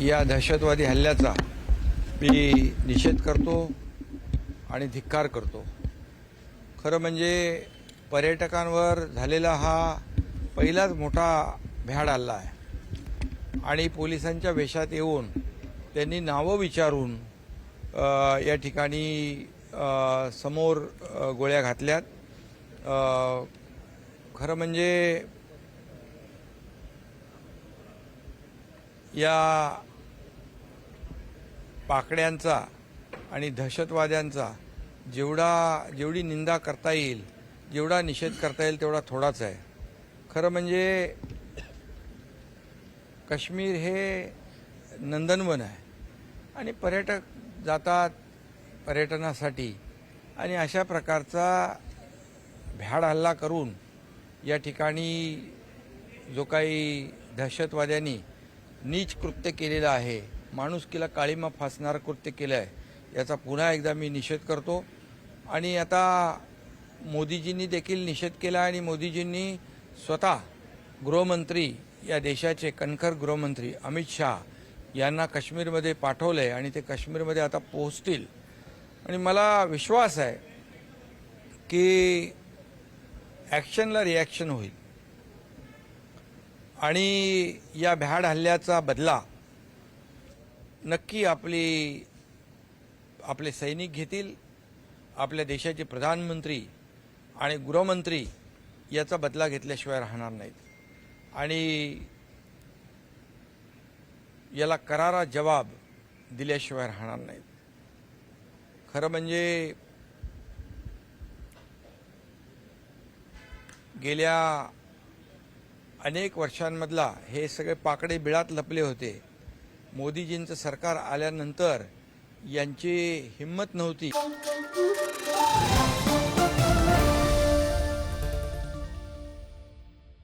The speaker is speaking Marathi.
या दहशतवादी हल्ल्याचा मी निषेध करतो आणि धिक्कार करतो. खरं म्हणजे पर्यटकांवर झालेला हा पहिलाच मोठा भ्याड हल्ला आहे. आणि पोलिसांच्या वेशात येऊन त्यांनी नावं विचारून या ठिकाणी समोर गोळ्या घातल्यात. खरं म्हणजे या पाकड्यांचा आणि दहशतवाद्यांचा जेवढा जेवढी निंदा करता येईल जेवढा निषेध करता येईल तेवढा थोडाच आहे. खरं म्हणजे काश्मीर हे नंदनवन आहे. आणि पर्यटक जातात पर्यटनासाठी आणि अशा प्रकारचा भ्याड हल्ला करून या ठिकाणी जो काही दहशतवाद्यांनी नीच कृत्य केलेलं आहे माणुसकीला काळीमा फासणारं कृत्य केलं आहे. याचा पुन्हा एकदा मी निषेध करतो. आणि आता मोदीजींनी देखील निषेध केला आणि मोदीजींनी स्वतः गृहमंत्री या देशाचे कणखर गृहमंत्री अमित शहा यांना काश्मीरमध्ये पाठवलं आहे आणि ते काश्मीरमध्ये आता पोहोचतील. आणि मला विश्वास आहे की ॲक्शनला रिॲक्शन होईल. आणि या भ्याड हल्ल्याचा बदला नक्की आपली आपले सैनिक घेतील आपल्या देशाचे प्रधानमंत्री आणि गृहमंत्री याचा बदला घेतल्याशिवाय राहणार नाहीत. आणि याला करारा जवाब दिल्याशिवाय राहणार नाहीत. खरं म्हणजे गेल्या अनेक वर्षांमधला हे सगळे पाकडे बिळात लपले होते. मोदीजींचं सरकार आल्यानंतर यांची हिंमत नव्हती.